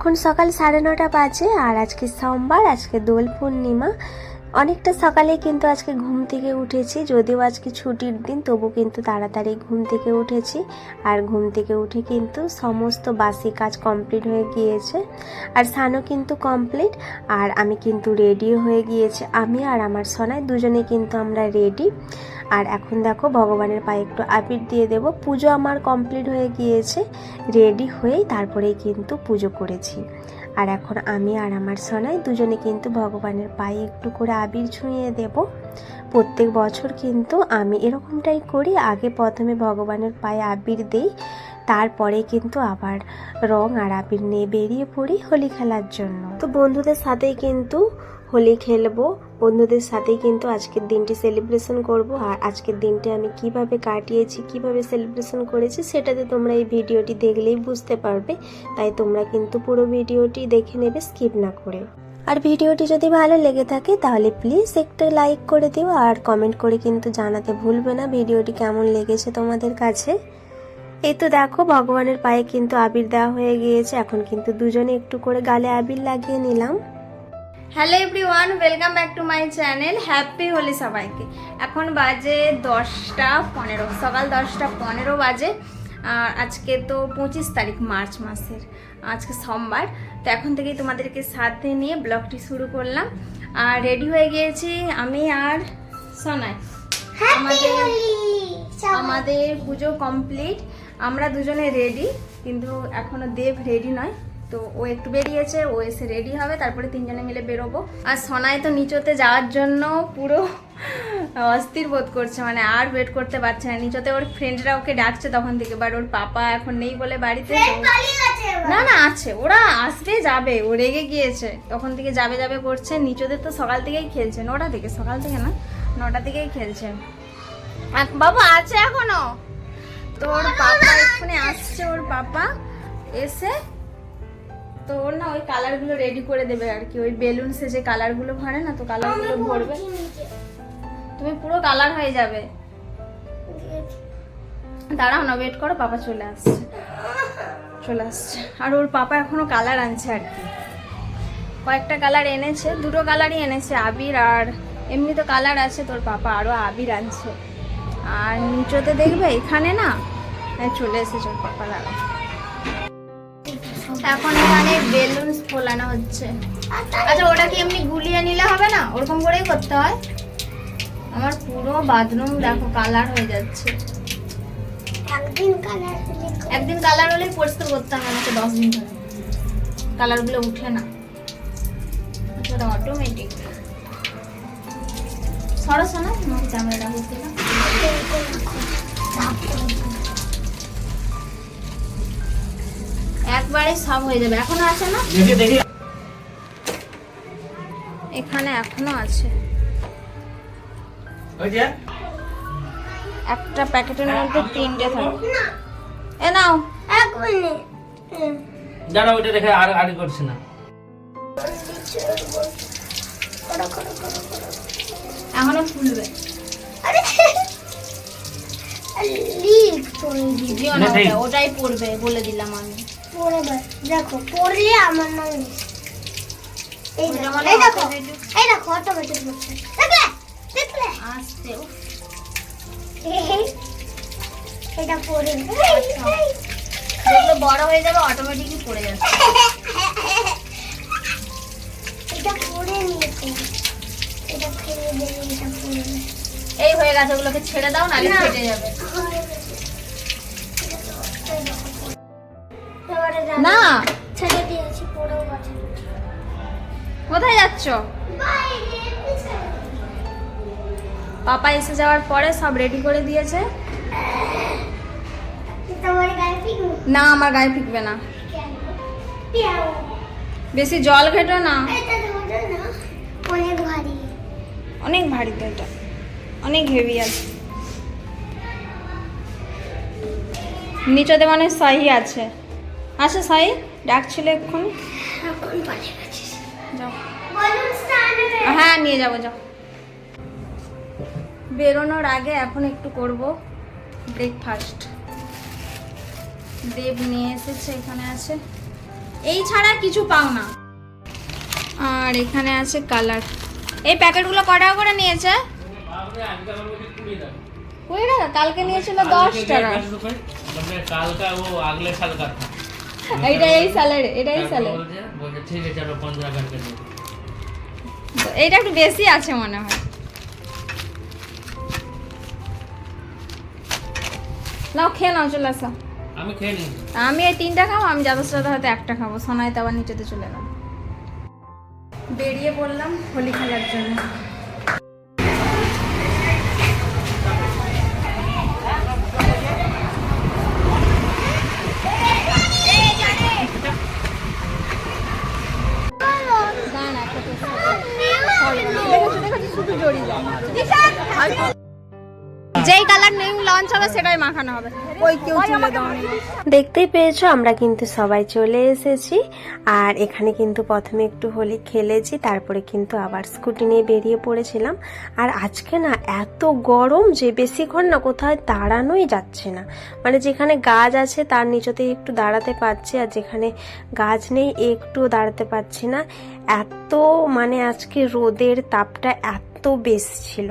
এখন সকাল সাড়ে নটা বাজে আর আজকে সোমবার, আজকে দোল পূর্ণিমা। অনেকটা সকালে কিন্তু আজকে ঘুম থেকে উঠেছি, যদিও আজকে ছুটির দিন, তবু কিন্তু তাড়াতাড়ি ঘুম থেকে উঠেছি। আর ঘুম থেকে উঠে কিন্তু সমস্ত বাসি কাজ কমপ্লিট হয়ে গিয়েছে। আর সানও কিন্তু কমপ্লিট, আর আমি কিন্তু রেডিও হয়ে গিয়েছে। আমি আর আমার সোনায় দুজনে কিন্তু আমরা রেডি। আর এখন দেখো ভগবানের পায়ে একটু আবির দিয়ে দেব। পুজো আমার কমপ্লিট হয়ে গিয়েছে। রেডি হয়েই তারপরেই কিন্তু পুজো করেছি। আর এখন আমি আর আমার সোনাই দুজনে কিন্তু ভগবানের পায়ে একটু করে আবির ছুঁয়ে দেব। প্রত্যেক বছর কিন্তু আমি এরকমটাই করি। আগে প্রথমে ভগবানের পায়ে আবির দিই, তারপরে কিন্তু আবার রং আর আবির নিয়ে বেরিয়ে পড়ি হোলি খেলার জন্য। তো বন্ধুদের সাথেই কিন্তু হোলি খেলব। বন্ধুদের সাথেই কিন্তু আজকের দিনটি সেলিব্রেশন করব। আর আজকের দিনটি আমি কীভাবে কাটিয়েছি, কীভাবে সেলিব্রেশন করেছি সেটাতে তোমরা এই ভিডিওটি দেখলেই বুঝতে পারবে। তাই তোমরা কিন্তু পুরো ভিডিওটি দেখে নেবে স্কিপ না করে। আর ভিডিওটি যদি ভালো লেগে থাকে তাহলে প্লিজ একটা লাইক করে দিও আর কমেন্ট করে কিন্তু জানাতে ভুলবে না ভিডিওটি কেমন লেগেছে তোমাদের কাছে। এই তো দেখো, ভগবানের পায়ে কিন্তু আবির দেওয়া হয়ে গিয়েছে। এখন কিন্তু দুজনে একটু করে গালে আবির লাগিয়ে নিলাম। Hello everyone welcome back to my channel happy Holi সবাইকে। এখন বাজে দশটা পনেরো সকাল দশটা পনেরো বাজে। আর আজকে তো পঁচিশ তারিখ মার্চ মাসের। আজকে সোমবার। তো এখন থেকেই তোমাদেরকে সাথে নিয়ে ব্লগটি শুরু করলাম। আর রেডি হয়ে গিয়েছি আমি আর সোনাই। আমাদের আমাদের পুজো কমপ্লিট আমরা দুজনে রেডি কিন্তু এখনও দেব রেডি নয়। তো ও একটু বেরিয়েছে ও এসে রেডি হবে তারপরে তিনজনে মিলে বেরোবো। আর সোনাই তো নিচতে যাওয়ার জন্য পুরো অস্থির বোধ করছে মানে আর ওয়েট করতে পারছে না। নিচতে ওর ফ্রেন্ডরা ওকে ডাকছে তখন থেকে বাট ওর পাপা এখন নেই বলে বাড়িতে না না আছে। ওরা আসবে যাবে ও রেগে গিয়েছে। তখন থেকে যাবে যাবে করছে। নিচতে তো সকাল থেকেই খেলছে নটা থেকে সকাল থেকে না নটা থেকেই খেলছে। বাবু আছে এখনও? তো ওর পাপা এক্ষুনি আসছে ওর পাপা এসে তো ওর না ওই কালারগুলো রেডি করে দেবে আর কি। ওই বেলুনসে যে কালারগুলো ভরে না তো কালারগুলো ভরবে। তুমি পুরো কালার হয়ে যাবে। দাঁড়াও না ওয়েট করো পাপা চলে আসছে। চলে আসছে। আর ওর পাপা এখনও কালার আনছে আর কি। কয়েকটা কালার এনেছে দুটো কালারই এনেছে আবির আর এমনি তো কালার আছে তোর পাপা আরও আবির আনছে। আর নিচতে দেখবে এখানে না হ্যাঁ, চলে এসেছে ওর পাপা দাঁড়া এখন এখানে বেলুন ফোলানো হচ্ছে। আচ্ছা ওটা কি এমনি গুলিয়ে নিলে হবে না? ওরকম করেই করতে হয়? আমার পুরো বাথরুম দেখো কালার হয়ে যাচ্ছে। একদিন কালার একদিন কালার হলেই পরিষ্কার করতে হবে আমাকে দশ দিন ধরে। কালারগুলো উঠে না। আচ্ছা, ওটা অটোমেটিক সরস না ক্যামেরাটা বুঝতে না। একবারে সব হয়ে যাবে। এখনও আছে না? দেখি দেখি। এখানে এখনও আছে। একটা প্যাকেটের মধ্যে তিনটে থাকে। এ নাও। এক মিনিট। দাঁড়া ওইটা দেখে আর আর করছে না। এখনও ফুলবে ওটা ওটাই পড়বে বলে দিলাম আমি। পড়ে দেখো পড়লে আমার নাম এই দেখো এই দেখো এই দেখো অটোমেটিক করছে। দেখলে? দেখলে? আসতে এটা পড়ে যেগুলো বড় হয়ে যাবে অটোমেটিকলি পড়ে যাচ্ছে এটা পড়ে নিয়েছে। এটা ফেলে দেবে এটা পড়ে এই হয়ে গেছে ওগুলোকে ছেড়ে দাও নাহলে ফেটে যাবে। না। ছেড়ে দিয়েছি পড়েও গেছে কোথায় যাচ্ছ? পাপা এসে যাওয়ার পরে সব রেডি করে দিয়েছে? না আমার গায়ে ফিকবে না। বেশি জল ঘেটো না। অনেক ভারী। অনেক ভারী তো এটা। অনেক হেভি আছে। নিচতে মানে সাহি আছে। আচ্ছা সাই ডাকছিল এক্ষুনি। হ্যাঁ নিয়ে যাব যাও। বেরোনোর আগে এখন একটু করব ব্রেকফাস্ট দেব নিয়ে এসেছে এখানে আছে। এই ছাড়া কিছু পাও না। আর এখানে আছে কালার এই প্যাকেটগুলো ক টাকা করে নিয়েছে? কুড়ি টাকা। কালকে নিয়েছিল দশ টাকা। মানে কালকা ও আগলে সাল এটা এই এটা এই এটা একটু বেশি আছে মনে হয়। নাও খেয়ে নাও চলে আসা। আমি খেয়ে নিই। আমি এই তিনটা খাব আমি যাদের সাথে হয়তো একটা খাব। সোনায় তো আবার নিচেতে চলে গেল। বেরিয়ে পড়লাম হোলি খেলার জন্য। হবে সেটাই মাখানো হবে। ওই কেউ চলে দাও। দেখতেই পেয়েছ আমরা কিন্তু সবাই চলে এসেছি। আর এখানে কিন্তু প্রথমে একটু হোলি খেলেছি তারপরে কিন্তু আবার স্কুটি নিয়ে বেরিয়ে পড়েছিলাম। আর আজকে না এত গরম যে বেশিক্ষণ না কোথায় দাঁড়ানোই যাচ্ছে না। মানে যেখানে গাছ আছে তার নিচতেই একটু দাঁড়াতে পারছি আর যেখানে গাছ নেই একটু দাঁড়াতে পারছি না। এত মানে আজকে রোদের তাপটা এত বেশি ছিল।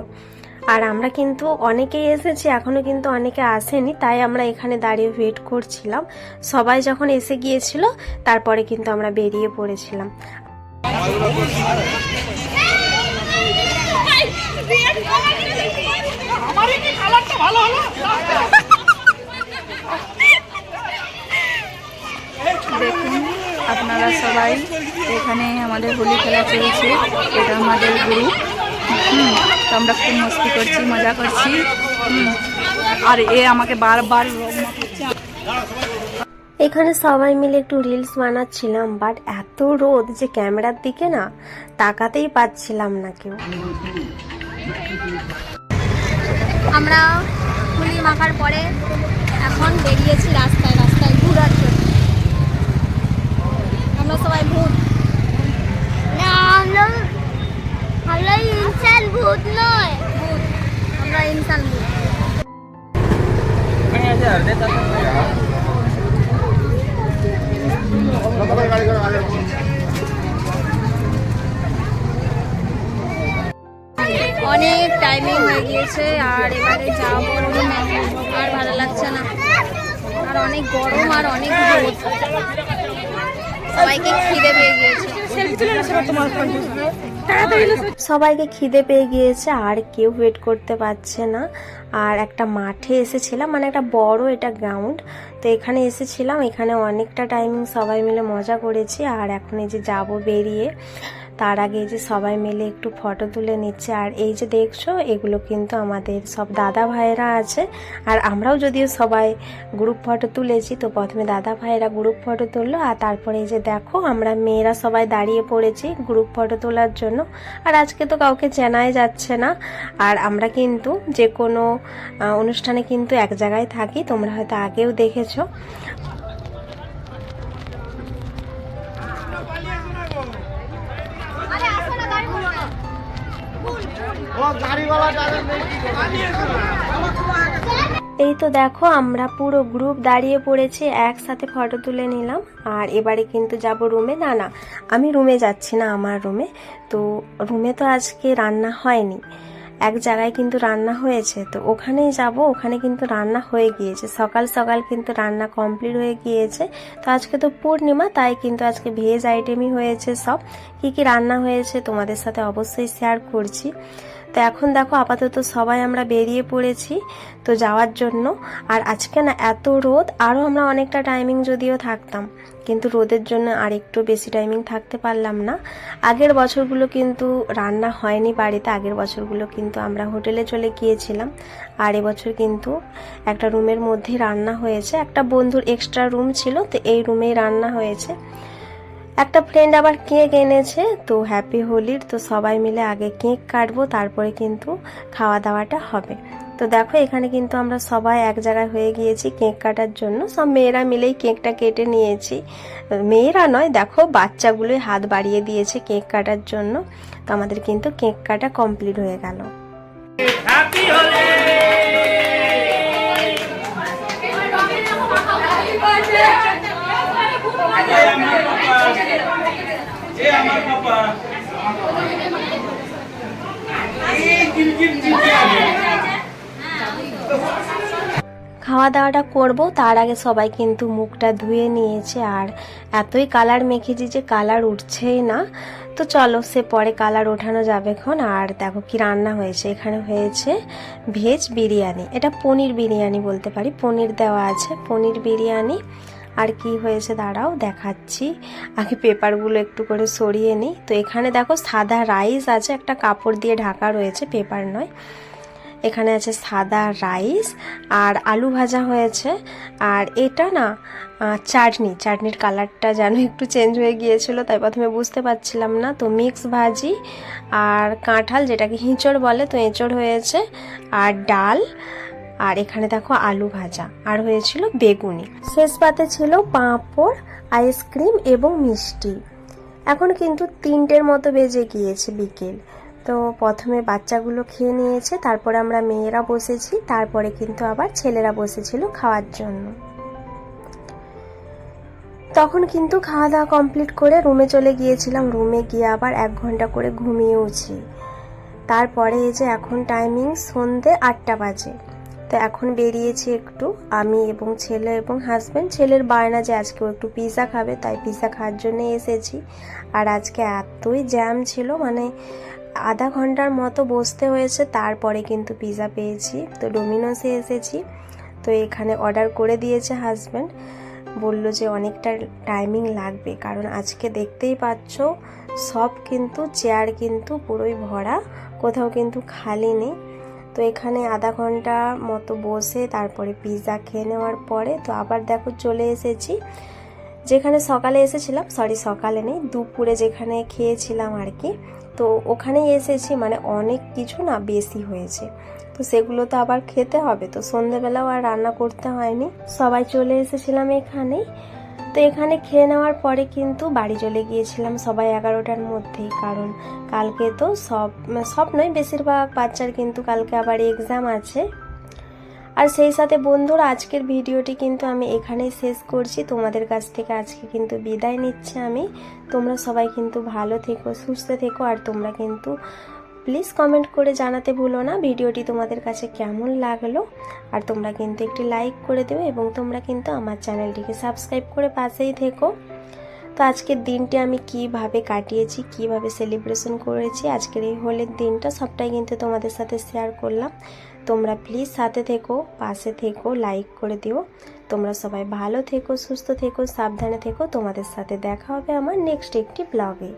আর আমরা কিন্তু অনেকেই এসেছি, এখনও কিন্তু অনেকে আসেনি, তাই আমরা এখানে দাঁড়িয়ে ওয়েট করছিলাম। সবাই যখন এসে গিয়েছিল, তারপরে কিন্তু আমরা বেরিয়ে পড়েছিলাম। আপনারা সবাই এখানে আমাদের হোলি খেলা চলছে, এটা আমাদের গ্রুপ তো আমরা খুব মস্তি করছি মজা করছি। আর এ আমাকে বারবার এখানে সবাই মিলে একটু রিলস বানাচ্ছিলাম বাট এত রোদ যে ক্যামেরার দিকে না তাকাতেই পাচ্ছিলাম না কেউ। আমরা ফুলি মাখার পরে এখন বেরিয়েছি রাস্তায় রাস্তায় ঘোরার জন্য আমরা সবাই ভূত না আমরা আমরা ইনসান ভূত নয় ভূত অনেক টাইমিং হয়ে গিয়েছে আর এবারে রুমে আর ভালো লাগছে না। আর অনেক গরম আর অনেক সবাইকে খিদে পেয়ে গিয়েছে। আর কেউ ওয়েট করতে পারছে না। আর একটা মাঠে এসেছিলাম মানে একটা বড় এটা গ্রাউন্ড তো এখানে এসেছিলাম, এখানে অনেকটা টাইমিং সবাই মিলে মজা করেছি, আর এখন এই যে যাব বেরিয়ে। তার আগে যে সবাই মিলে একটু ফটো তুলে নিচ্ছে, আর এই যে দেখছ, এগুলো কিন্তু আমাদের সব দাদা ভাইয়েরা আছে। আর আমরাও যদিও সবাই গ্রুপ ফটো তুলেছি, তো প্রথমে দাদা ভাইয়েরা গ্রুপ ফটো তুললো, আর তারপরে এই যে দেখো, আমরা মেয়েরা সবাই দাঁড়িয়ে পড়েছি গ্রুপ ফটো তোলার জন্য। আর আজকে তো কাউকে চেনাই যাচ্ছে না, আর আমরা কিন্তু যে কোনো অনুষ্ঠানে কিন্তু এক জায়গায় থাকি, তোমরা হয়তো আগেও দেখেছ। এই তো দেখো, আমরা পুরো গ্রুপ দাঁড়িয়ে পড়েছি, একসাথে ফটো তুলে নিলাম, আর এবারে কিন্তু যাব রুমে না না, আমি রুমে যাচ্ছি না, আমার রুমে তো রুমে তো আজকে রান্না হয়নি। এক জায়গায় কিন্তু রান্না হয়েছে, তো ওখানেই যাব, ওখানে কিন্তু রান্না হয়ে গিয়েছে। সকাল সকাল কিন্তু রান্না কমপ্লিট হয়ে গিয়েছে। তো আজকে তো পূর্ণিমা, তাই কিন্তু আজকে ভেজ আইটেমই হয়েছে সব। কি কি রান্না হয়েছে তোমাদের সাথে অবশ্যই শেয়ার করছি। তো এখন দেখো, আপাতত সবাই আমরা বেরিয়ে পড়েছি, তো যাওয়ার জন্য। আর আজকে না এত রোদ আরও আমরা অনেকটা টাইমিং যদিও থাকতাম। কিন্তু রোদের জন্য আর একটু বেশি টাইমিং থাকতে পারলাম না। আগের বছরগুলো কিন্তু রান্না হয়নি বাড়িতে, আগের বছরগুলো কিন্তু আমরা হোটেলে চলে গিয়েছিলাম। আর এবছর কিন্তু একটা রুমের মধ্যেই রান্না হয়েছে। একটা বন্ধুর এক্সট্রা রুম ছিল, তো এই রুমেই রান্না হয়েছে। একটা ফ্রেন্ড আবার কেক এনেছে, তো হ্যাপি হোলির, তো সবাই মিলে আগে কেক কাটবো, তারপরে কিন্তু খাওয়া দাওয়াটা হবে। তো দেখো এখানে কিন্তু আমরা সবাই এক জায়গায় হয়ে গিয়েছি কেক কাটার জন্য। সব মেয়েরা মিলেই কেকটা কেটে নিয়েছি। মেয়েরা নয় দেখো বাচ্চাগুলোই হাত বাড়িয়ে দিয়েছে কেক কাটার জন্য। তো আমাদের কিন্তু কেক কাটা কমপ্লিট হয়ে গেল। Birthday! খাওয়া দাওয়াটা করব, তার আগে সবাই কিন্তু মুখটা ধুয়ে নিয়েছে। আর এতই কালার মেখেছি যে কালার উঠছেই না। তো চলো, সে পরে কালার ওঠানো যাবে এখন। আর দেখো কি রান্না হয়েছে। এখানে হয়েছে ভেজ বিরিয়ানি। এটা পনির বিরিয়ানি বলতে পারি। পনির দেওয়া আছে। পনির বিরিয়ানি। আর কি হয়েছে দাঁড়াও, দেখাচ্ছি। আগে পেপারগুলো একটু করে সরিয়ে নিই। তো এখানে দেখো সাদা রাইস আছে, একটা কাপড় দিয়ে ঢাকা রয়েছে, পেপার নয়। এখানে আছে সাদা রাইস আর আলু ভাজা হয়েছে। আর এটা না চাটনি। চাটনির কালারটা যেন একটু চেঞ্জ হয়ে গিয়েছিল, তাই প্রথমে বুঝতে পারছিলাম না। তো মিক্স ভাজি আর কাঁঠাল, যেটাকে হিঁচড় বলে, তো এঁচড় হয়েছে। আর ডাল, আর এখানে দেখো আলু ভাজা। আর হয়েছিল বেগুনি। শেষ পাতে ছিল পাঁপড় আইসক্রিম এবং মিষ্টি। এখন কিন্তু তিনটের মতো বেজে গিয়েছে বিকেল। তো প্রথমে বাচ্চাগুলো খেয়ে নিয়েছে, তারপরে আমরা মেয়েরা বসেছি, তারপরে কিন্তু আবার ছেলেরা বসেছিল খাওয়ার জন্য। তখন কিন্তু খাওয়া দাওয়া কমপ্লিট করে রুমে চলে গিয়েছিলাম। রুমে গিয়ে আবার এক ঘণ্টা করে ঘুমিয়েওছি। তারপরে এই যে এখন টাইমিং সন্ধে আটটা বাজে। তো এখন বেরিয়েছি একটু, আমি এবং ছেলে এবং হাজব্যান্ড ছেলের বায়না যে আজকেও একটু পিৎজা খাবে, তাই পিৎজা খাওয়ার জন্য এসেছি। আর আজকে এতই জ্যাম ছিল মানে আধা ঘণ্টার মতো বসতে হয়েছে, তারপরে কিন্তু পিৎজা পেয়েছি। তো ডোমিনোসে এসেছি। তো এখানে অর্ডার করে দিয়েছে হাজব্যান্ড। বলল যে অনেকটা টাইমিং লাগবে, কারণ আজকে দেখতেই পাচ্ছ, সব কিন্তু চেয়ার কিন্তু পুরোই ভরা, কোথাও কিন্তু খালি নেই। তো এখানে আধা ঘণ্টা মতো বসে, তারপরে পিৎজা খেয়ে নেওয়ার পরে তো আবার দেখো চলে এসেছি। যেখানে সকালে এসেছিলাম সরি সকালে নেই, দুপুরে যেখানে খেয়েছিলাম আর কি। তো ওখানেই এসেছি মানে অনেক কিছু না বেশি হয়েছে। তো সেগুলো তো আবার খেতে হবে। তো সন্ধেবেলাও আর রান্না করতে হয়নি। সবাই চলে এসেছিলাম এখানেই। তো এখানে খেয়ে নেওয়ার পরে কিন্তু বাড়ি চলে গিয়েছিলাম সবাই এগারোটার মধ্যেই। কারণ কালকে তো সব সব নয়, বেশিরভাগ বাচ্চার কিন্তু কালকে আবার এক্সাম আছে। আর সেই সাথে বন্ধুরা, আজকের ভিডিওটি কিন্তু আমি এখানেই শেষ করছি। তোমাদের কাছ থেকে আজকে কিন্তু বিদায় নিচ্ছে আমি। তোমরা সবাই কিন্তু ভালো থেকো, সুস্থ থেকো, আর তোমরা কিন্তু প্লিজ কমেন্ট করে জানাতে ভুলো না ভিডিওটি তোমাদের কাছে কেমন লাগল। আর তোমরা কিন্তু একটি লাইক করে দেবে এবং তোমরা কিন্তু আমার চ্যানেলটিকে সাবস্ক্রাইব করে পাশেই থেকো। তো আজকের দিনটি আমি কীভাবে কাটিয়েছি, কীভাবে সেলিব্রেশন করেছি, আজকের এই হোলের দিনটা সবটাই কিন্তু তোমাদের সাথে শেয়ার করলাম। তোমরা প্লিজ সাথে থেকো, পাশে থেকো লাইক করে দিও। তোমরা সবাই ভালো থেকো, সুস্থ থেকো, সাবধানে থেকো। তোমাদের সাথে দেখা হবে আমার নেক্সট একটি ব্লগে